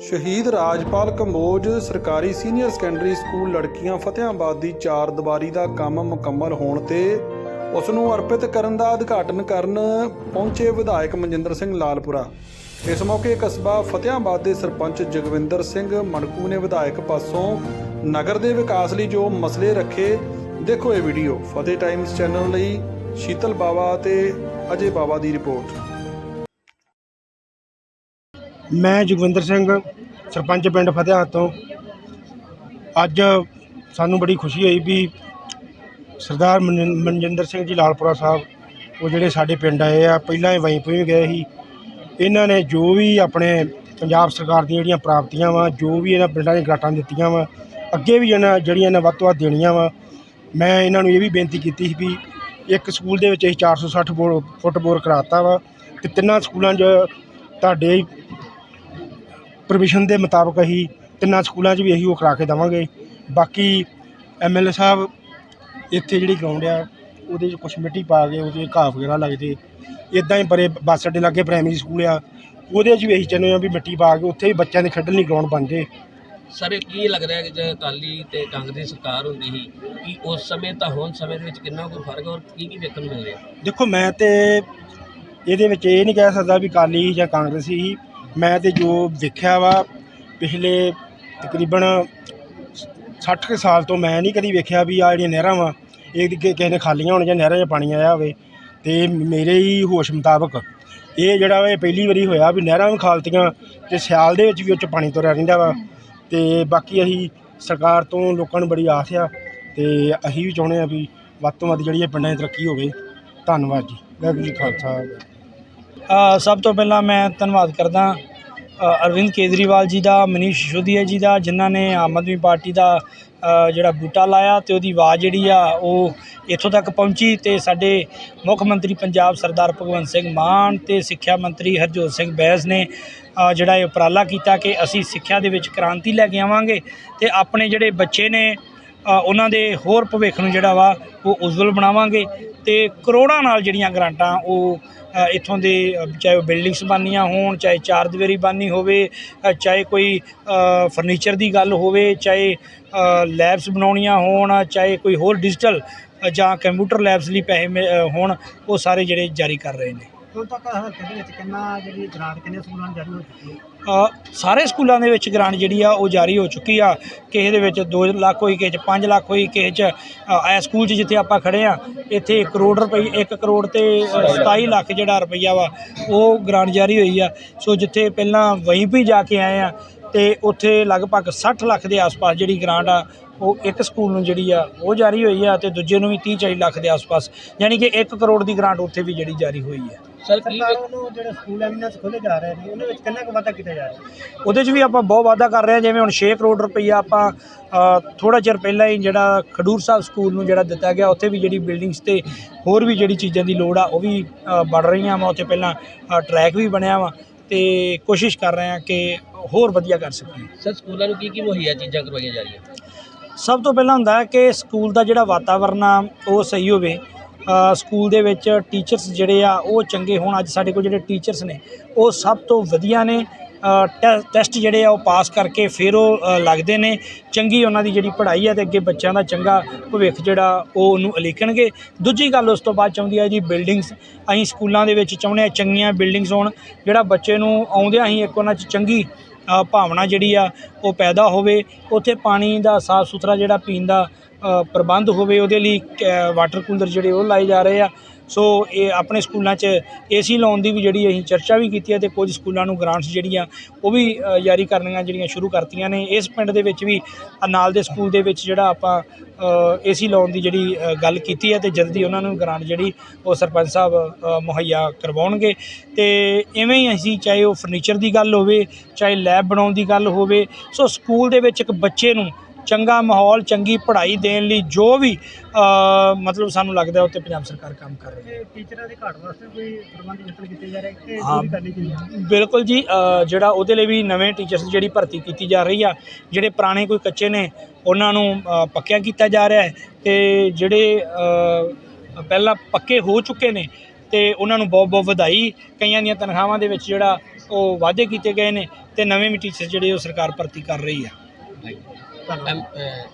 ਸ਼ਹੀਦ ਰਾਜਪਾਲ ਕੰਬੋਜ ਸਰਕਾਰੀ senior secondary school ਲੜਕੀਆਂ ਫਤਿਆਬਾਦ ਦੀ ਚਾਰ ਦੀਵਾਰੀ ਦਾ ਕੰਮ ਮੁਕੰਮਲ ਹੋਣ ਤੇ ਉਸ ਨੂੰ ਅਰਪਿਤ ਕਰਨ ਦਾ ਉਦਘਾਟਨ ਕਰਨ ਪਹੁੰਚੇ ਵਿਧਾਇਕ ਮਨਜਿੰਦਰ ਸਿੰਘ ਲਾਲਪੁਰਾ। ਇਸ ਮੌਕੇ ਕਸਬਾ ਫਤਿਆਬਾਦ ਦੇ ਸਰਪੰਚ ਜਗਵਿੰਦਰ ਸਿੰਘ ਮਣਕੂ ਨੇ ਵਿਧਾਇਕ ਪਾਸੋਂ ਨਗਰ ਦੇ ਵਿਕਾਸ ਲਈ ਜੋ ਮਸਲੇ ਰੱਖੇ, ਦੇਖੋ ਇਹ ਵੀਡੀਓ। ਫਤਿਹ ਟਾਈਮਸ ਚੈਨਲ ਲਈ ਸ਼ੀਤਲ ਬਾਵਾ ਅਤੇ ਅਜੇ ਬਾਵਾ ਦੀ ਰਿਪੋਰਟ। ਮੈਂ ਜੋਗਿੰਦਰ ਸਿੰਘ, ਸਰਪੰਚ ਪਿੰਡ ਫਤਿਆਬਾਦ ਤੋਂ। ਅੱਜ ਸਾਨੂੰ ਬੜੀ ਖੁਸ਼ੀ ਹੋਈ ਵੀ ਸਰਦਾਰ ਮਨ- ਮਨਜਿੰਦਰ ਸਿੰਘ ਜੀ ਲਾਲਪੁਰਾ ਸਾਹਿਬ, ਉਹ ਜਿਹੜੇ ਸਾਡੇ ਪਿੰਡ ਆਏ ਆ, ਪਹਿਲਾਂ ਹੀ ਵਹੀਂ ਵੀ ਗਏ ਸੀ। ਇਹਨਾਂ ਨੇ ਜੋ ਵੀ ਆਪਣੇ ਪੰਜਾਬ ਸਰਕਾਰ ਦੀਆਂ ਜਿਹੜੀਆਂ ਪ੍ਰਾਪਤੀਆਂ ਵਾ, ਜੋ ਵੀ ਇਹਨਾਂ ਪਿੰਡਾਂ 'ਚ ਗ੍ਰਾਂਟਾਂ ਦਿੱਤੀਆਂ ਵਾ, ਅੱਗੇ ਵੀ ਇਹਨਾਂ ਜਿਹੜੀਆਂ ਇਹਨਾਂ ਵੱਧ ਤੋਂ ਵੱਧ ਦੇਣੀਆਂ ਵਾ, ਮੈਂ ਇਹਨਾਂ ਨੂੰ ਇਹ ਵੀ ਬੇਨਤੀ ਕੀਤੀ ਸੀ ਵੀ ਇੱਕ ਸਕੂਲ ਦੇ ਵਿੱਚ ਅਸੀਂ 460 ਬੋਰ ਫੁੱਟ ਬੋਰ ਕਰਾਤਾ ਵਾ ਤੇ ਤਿੰਨਾਂ ਸਕੂਲਾਂ 'ਚ ਤੁਹਾਡੇ ਪਰਮਿਸ਼ਨ ਦੇ ਮੁਤਾਬਕ ਅਸੀਂ ਤਿੰਨਾਂ ਸਕੂਲਾਂ 'ਚ ਵੀ ਇਹੀ ਉਹ ਕਰਾ ਕੇ ਦੇਵਾਂਗੇ। ਬਾਕੀ ਐਮਐਲਏ ਸਾਹਿਬ ਇੱਥੇ ਜਿਹੜੀ ਗਰਾਊਂਡ ਆ ਉਹਦੇ 'ਚ ਕੁਛ ਮਿੱਟੀ ਪਾ ਕੇ ਉਹਦੇ ਘਾਹ ਵਗੈਰਾ ਲੱਗ ਜੇ ਇਦਾਂ ਹੀ ਪਰੇ ਬੱਸ ਅੱਡੇ ਲਾਗੇ ਪ੍ਰਾਇਮਰੀ ਸਕੂਲ ਆ ਉਹਦੇ 'ਚ ਵੀ ਇਹੀ ਚਾਹੁੰਦੇ ਆ ਵੀ ਮਿੱਟੀ ਪਾ ਕੇ ਉੱਥੇ ਵੀ ਬੱਚਿਆਂ ਦੇ ਖੇਡਣ ਲਈ ਗਰਾਊਂਡ ਬਣ ਜੇ। ਸਰ ਇਹ ਕੀ ਲੱਗ ਰਿਹਾ ਕਿ ਜੇ ਅਕਾਲੀ ਤੇ ਕਾਂਗਰਸ ਦੀ ਸਰਕਾਰ ਹੁੰਦੀ ਸੀ ਕਿ ਉਸ ਸਮੇਂ ਤਾਂ ਹੁਣ ਸਮੇਂ ਦੇ ਵਿੱਚ ਕਿੰਨਾ ਕੋਈ ਫ਼ਰਕ ਹੈ ਔਰ ਕੀ ਕੀ ਵੇਖਣ ਨੂੰ ਮਿਲ ਰਿਹਾ? ਦੇਖੋ ਮੈਂ ਤੇ ਇਹਦੇ ਵਿੱਚ ਇਹ ਨਹੀਂ ਕਹਿ ਸਕਦਾ ਵੀ ਕਾਲੀ ਜਾਂ ਕਾਂਗਰਸੀ ਸੀ। ਮੈਂ ਤਾਂ ਜੋ ਦੇਖਿਆ ਵਾ, ਪਿਛਲੇ ਤਕਰੀਬਨ 60 ਕੁ ਸਾਲ ਤੋਂ ਮੈਂ ਨਹੀਂ ਕਦੀ ਵੇਖਿਆ ਵੀ ਆ ਜਿਹੜੀਆਂ ਨਹਿਰਾਂ ਵਾ, ਇਹ ਕਿ- ਕਿਸੇ ਨੇ ਖਾਲੀਆਂ ਹੋਣ ਜਾਂ ਨਹਿਰਾਂ 'ਚ ਪਾਣੀ ਆਇਆ ਹੋਵੇ। ਤੇ ਮੇਰੇ ਹੀ ਹੋਸ਼ ਮੁਤਾਬਕ ਇਹ ਜਿਹੜਾ ਵਾ, ਇਹ ਪਹਿਲੀ ਵਾਰੀ ਹੋਇਆ ਵੀ ਨਹਿਰਾਂ ਵੀ ਖਾਲਤੀਆਂ ਤੇ ਸਿਆਲ ਦੇ ਵਿੱਚ ਵੀ ਉਹ 'ਚ ਪਾਣੀ ਤੁਰਿਆ ਰਹਿੰਦਾ ਵਾ। ਤੇ ਬਾਕੀ ਅਸੀਂ ਸਰਕਾਰ ਤੋਂ ਲੋਕਾਂ ਨੂੰ ਬੜੀ ਆਸ ਆ ਤੇ ਅਸੀਂ ਵੀ ਚਾਹੁੰਦੇ ਆ ਵੀ ਵੱਧ ਤੋਂ ਵੱਧ ਜਿਹੜੀ ਇਹ ਪਿੰਡਾਂ ਦੀ ਤਰੱਕੀ ਹੋਵੇ। ਧੰਨਵਾਦ ਜੀ। ਵਾਹਿਗੁਰੂ ਜੀ ਕਾ ਖਾਲਸਾ। ਸਭ ਤੋਂ ਪਹਿਲਾਂ ਮੈਂ ਧੰਨਵਾਦ ਕਰਦਾ ਅਰਵਿੰਦ ਕੇਜਰੀਵਾਲ ਜੀ ਦਾ, ਮਨੀਸ਼ ਸਿਸੋਦੀਆ ਜੀ ਦਾ, ਜਿਨ੍ਹਾਂ ਨੇ ਆਮ ਆਦਮੀ ਪਾਰਟੀ ਦਾ ਜਿਹੜਾ ਬੂਟਾ ਲਾਇਆ ਅਤੇ ਉਹਦੀ ਆਵਾਜ਼ ਜਿਹੜੀ ਆ, ਉਹ ਇੱਥੋਂ ਤੱਕ ਪਹੁੰਚੀ ਅਤੇ ਸਾਡੇ ਮੁੱਖ ਮੰਤਰੀ ਪੰਜਾਬ ਸਰਦਾਰ ਭਗਵੰਤ ਸਿੰਘ ਮਾਨ ਅਤੇ ਸਿੱਖਿਆ ਮੰਤਰੀ ਹਰਜੋਤ ਸਿੰਘ ਬੈਂਸ ਨੇ ਜਿਹੜਾ ਇਹ ਉਪਰਾਲਾ ਕੀਤਾ ਕਿ ਅਸੀਂ ਸਿੱਖਿਆ ਦੇ ਵਿੱਚ ਕ੍ਰਾਂਤੀ ਲੈ ਕੇ ਆਵਾਂਗੇ ਅਤੇ ਆਪਣੇ ਜਿਹੜੇ ਬੱਚੇ ਨੇ ਉਹਨਾਂ ਦੇ ਹੋਰ ਭਵਿੱਖ ਨੂੰ ਜਿਹੜਾ ਵਾ, ਉਹ ਉਜਵਲ ਬਣਾਵਾਂਗੇ ਤੇ ਕਰੋੜਾਂ ਨਾਲ ਜਿਹੜੀਆਂ ਗ੍ਰਾਂਟਾਂ ਉਹ ਇੱਥੋਂ ਦੇ ਚਾਹੇ ਉਹ ਬਿਲਡਿੰਗਸ ਬਣਨੀਆਂ ਹੋਣ, ਚਾਹੇ ਚਾਰ ਦੀਵਾਰੀ ਬਣਨੀ ਹੋਵੇ ਚਾਹੇ ਕੋਈ ਫਰਨੀਚਰ ਦੀ ਗੱਲ ਹੋਵੇ, ਚਾਹੇ ਲੈਬਸ ਬਣਾਉਣੀਆਂ ਹੋਣ, ਚਾਹੇ ਕੋਈ ਹੋਰ ਡਿਜੀਟਲ ਜਾਂ ਕੰਪਿਊਟਰ ਲੈਬਸ ਲਈ ਪੈਸੇ ਮਿ- ਹੋਣ, ਉਹ ਸਾਰੇ ਜਿਹੜੇ ਜਾਰੀ ਕਰ ਰਹੇ ਨੇ। ਹੁਣ ਤੱਕ ਹਲਕੇ ਦੇ ਵਿੱਚ ਕਿੰਨਾ ਜਿਹੜੀ ਗ੍ਰਾਂਟ ਕਿੰਨੇ ਸਕੂਲਾਂ ਨੂੰ ਜਾਰੀ ਹੋ ਚੁੱਕੀ ਹੈ? ਸਾਰੇ ਸਕੂਲਾਂ ਦੇ ਵਿੱਚ ਗ੍ਰਾਂਟ ਜਿਹੜੀ ਆ ਉਹ ਜਾਰੀ ਹੋ ਚੁੱਕੀ ਆ। ਕਿਸੇ ਦੇ ਵਿੱਚ 2 ਲੱਖ ਹੋਈ ਕਿਸੇ 'ਚ 5 ਲੱਖ ਹੋਈ ਕਿਸੇ 'ਚ ਅ, ਇਹ ਸਕੂਲ 'ਚ ਜਿੱਥੇ ਆਪਾਂ ਖੜੇ ਆ ਇੱਥੇ ਕਰੋੜ ਰੁਪਏ 1 ਕਰੋੜ ਤੇ ਅ, 27 ਲੱਖ ਜਿਹੜਾ ਰੁਪਈਆ ਵਾ ਉਹ ਗ੍ਰਾਂਟ ਜਾਰੀ ਹੋਈ ਆ। ਸੋ ਜਿੱਥੇ ਪਹਿਲਾਂ ਵਹੀਂ ਵੀ ਜਾ ਕੇ ਆਏ ਆ ਤੇ ਉੱਥੇ ਲਗਭਗ 60 ਲੱਖ ਦੇ ਆਸ-ਪਾਸ ਜਿਹੜੀ ਗ੍ਰਾਂਟ ਆ ਉਹ ਇੱਕ ਸਕੂਲ ਨੂੰ ਜਿਹੜੀ ਆ ਉਹ ਜਾਰੀ ਹੋਈ ਆ ਤੇ ਦੂਜੇ ਨੂੰ ਵੀ 30 40 ਲੱਖ ਦੇ ਆਸ-ਪਾਸ ਯਾਨੀ ਕਿ 1 ਕਰੋੜ ਦੀ ਗ੍ਰਾਂਟ ਉੱਥੇ ਵੀ ਜਿਹੜੀ ਜਾਰੀ ਹੋਈ ਆ। ਸਰ ਕੀ ਵੇਖ- ਵੱਲੋਂ ਜਿਹੜੇ ਸਕੂਲ ਐਮੀਨੈਂਸ ਖੋਲੇ ਜਾ ਰਹੇ ਨੇ ਉਹਨਾਂ ਵਿੱਚ ਕਿੰਨਾ ਕੁ ਵਾਧਾ ਕੀਤਾ ਜਾ ਰਿਹਾ? ਉਹਦੇ 'ਚ ਵੀ ਆਪਾਂ ਬਹੁਤ ਵਾਅਦਾ ਕਰ ਰਹੇ ਹਾਂ ਜਿਵੇਂ ਹੁਣ 6 ਕਰੋੜ ਰੁਪਈਆ ਆਪਾਂ ਥੋੜਾ ਚਿਰ ਪਹਿਲਾਂ ਹੀ ਜਿਹੜਾ ਖਡੂਰ ਸਾਹਿਬ ਸਕੂਲ ਨੂੰ ਜਿਹੜਾ ਦਿੱਤਾ ਗਿਆ ਉੱਥੇ ਵੀ ਜਿਹੜੀ ਬਿਲਡਿੰਗਸ ਤੇ ਹੋਰ ਵੀ ਜਿਹੜੀ ਚੀਜ਼ਾਂ ਦੀ ਲੋੜ ਆ ਉਹ ਵੀ ਬਣ ਰਹੀਆਂ ਵਾ ਉੱਥੇ ਪਹਿਲਾਂ ਟਰੈਕ ਵੀ ਬਣਿਆ ਵਾ ਤੇ ਕੋਸ਼ਿਸ਼ ਕਰ ਰਹੇ ਹਾਂ ਕਿ ਹੋਰ ਵਧੀਆ ਕਰ ਸਕੀਏ। ਸਰ ਸਕੂਲਾਂ ਨੂੰ ਕੀ ਕੀ ਮੁਹੱਈਆ ਚੀਜ਼ਾਂ ਕਰਵਾਈਆਂ ਜਾ ਰਹੀਆਂ? ਸਭ ਤੋਂ ਪਹਿਲਾਂ ਹੁੰਦਾ ਹੈ ਕਿ ਸਕੂਲ ਦਾ ਜਿਹੜਾ ਵਾਤਾਵਰਨ ਆ ਉਹ ਸਹੀ ਹੋਵੇ ਸਕੂਲ ਦੇ ਵਿੱਚ ਟੀਚਰਸ ਜਿਹੜੇ ਆ, ਉਹ ਚੰਗੇ ਹੋਣ। ਅੱਜ ਸਾਡੇ ਕੋਲ ਜਿਹੜੇ ਟੀਚਰਸ ਨੇ, ਉਹ ਸਭ ਤੋਂ ਵਧੀਆ ਨੇ। ਟੈ- ਟੈਸਟ ਜਿਹੜੇ ਆ, ਉਹ ਪਾਸ ਕਰਕੇ ਫਿਰ ਉਹ ਲੱਗਦੇ ਨੇ। ਚੰਗੀ ਉਹਨਾਂ ਦੀ ਜਿਹੜੀ ਪੜ੍ਹਾਈ ਹੈ ਤੇ ਅੱਗੇ ਬੱਚਿਆਂ ਦਾ ਚੰਗਾ ਭਵਿੱਖ ਜਿਹੜਾ, ਉਹ ਉਹਨੂੰ ਉਲੀਕਣਗੇ ਦੂਜੀ ਗੱਲ ਉਸ ਤੋਂ ਬਾਅਦ ਚਾਹੁੰਦੀ ਹੈ ਜੀ ਬਿਲਡਿੰਗਸ ਅਸੀਂ ਸਕੂਲਾਂ ਦੇ ਵਿੱਚ ਚਾਹੁੰਦੇ ਆ ਚੰਗੀਆਂ ਬਿਲਡਿੰਗਸ ਹੋਣ, ਜਿਹੜਾ ਬੱਚੇ ਨੂੰ ਆਉਂਦਿਆਂ ਹੀ ਇੱਕ ਉਹਨਾਂ 'ਚ ਚੰਗੀ ਭਾਵਨਾ ਜਿਹੜੀ ਆ, ਉਹ ਪੈਦਾ ਹੋਵੇ। ਉੱਥੇ ਪਾਣੀ ਦਾ ਸਾਫ਼ ਸੁਥਰਾ ਜਿਹੜਾ ਪੀਣ ਦਾ ਪ੍ਰਬੰਧ ਹੋਵੇ, ਉਹਦੇ ਲਈ ਕੈ- ਵਾਟਰ ਕੂਲਰ ਜਿਹੜੇ ਉਹ ਲਾਏ ਜਾ ਰਹੇ ਆ। ਸੋ ਇਹ ਆਪਣੇ ਸਕੂਲਾਂ 'ਚ ਏਸੀ ਲਾਉਣ ਦੀ ਵੀ ਜਿਹੜੀ ਅਸੀਂ ਚਰਚਾ ਵੀ ਕੀਤੀ ਹੈ ਤੇ ਕੁਝ ਸਕੂਲਾਂ ਨੂੰ ਗ੍ਰਾਂਟਸ ਜਿਹੜੀਆਂ, ਉਹ ਵੀ ਜਾਰੀ ਕਰਨੀਆਂ ਜਿਹੜੀਆਂ ਸ਼ੁਰੂ ਕਰਤੀਆਂ ਨੇ। ਇਸ ਪਿੰਡ ਦੇ ਵਿੱਚ ਵੀ ਨਾਲ ਦੇ ਸਕੂਲ ਦੇ ਵਿੱਚ ਜਿਹੜਾ ਆਪਾਂ ਏਸੀ ਲਾਉਣ ਦੀ ਜਿਹੜੀ ਗੱਲ ਕੀਤੀ ਹੈ ਤੇ ਜਲਦੀ ਉਹਨਾਂ ਨੂੰ ਗ੍ਰਾਂਟ ਜਿਹੜੀ, ਉਹ ਸਰਪੰਚ ਸਾਹਿਬ ਮੁਹੱਈਆ ਕਰਵਾਉਣਗੇ। ਤੇ ਇਵੇਂ ਹੀ ਅਸੀਂ ਚਾਹੇ ਉਹ ਫਰਨੀਚਰ ਦੀ ਗੱਲ ਹੋਵੇ, ਚਾਹੇ ਲੈਬ ਬਣਾਉਣ ਦੀ ਗੱਲ ਹੋਵੇ, ਸੋ ਸਕੂਲ ਦੇ ਵਿੱਚ ਇੱਕ ਬੱਚੇ ਨੂੰ ਚੰਗਾ ਮਾਹੌਲ ਚੰਗੀ ਪੜ੍ਹਾਈ ਦੇਣ ਲਈ ਜੋ ਵੀ ਮਤਲਬ ਸਾਨੂੰ ਲੱਗਦਾ ਉੱਤੇ ਪੰਜਾਬ ਸਰਕਾਰ ਕੰਮ ਕਰ ਰਹੀ ਹੈ। ਟੀਚਰਾਂ ਦੇ ਘਾਟ ਵਾਸਤੇ ਕੋਈ ਪ੍ਰਬੰਧ ਯਤਨ ਕੀਤੇ ਜਾ ਰਹੇ ਕਿ ਹਾਂ। ਬਿਲਕੁਲ ਜੀ ਜਿਹੜਾ ਉਹਦੇ ਲਈ ਵੀ ਨਵੇਂ ਟੀਚਰਸ ਜਿਹੜੀ ਭਰਤੀ ਕੀਤੀ ਜਾ ਰਹੀ ਆ ਜਿਹੜੇ ਪੁਰਾਣੇ ਕੋਈ ਕੱਚੇ ਨੇ ਉਹਨਾਂ ਨੂੰ ਪੱਕਿਆ ਕੀਤਾ ਜਾ ਰਿਹਾ ਹੈ ਤੇ ਜਿਹੜੇ ਪਹਿਲਾਂ ਪੱਕੇ ਹੋ ਚੁੱਕੇ ਨੇ ਤੇ ਉਹਨਾਂ ਨੂੰ ਬਹੁਤ ਬਹੁਤ ਵਧਾਈ। ਕਈਆਂ ਦੀਆਂ ਤਨਖਾਹਾਂ ਦੇ ਵਿੱਚ ਜਿਹੜਾ ਉਹ ਵਾਅਦੇ ਕੀਤੇ ਗਏ ਨੇ ਤੇ ਨਵੇਂ ਵੀ ਟੀਚਰ ਜਿਹੜੇ ਉਹ ਸਰਕਾਰ ਭਰਤੀ ਕਰ ਰਹੀ ਆ। tam, em, eh,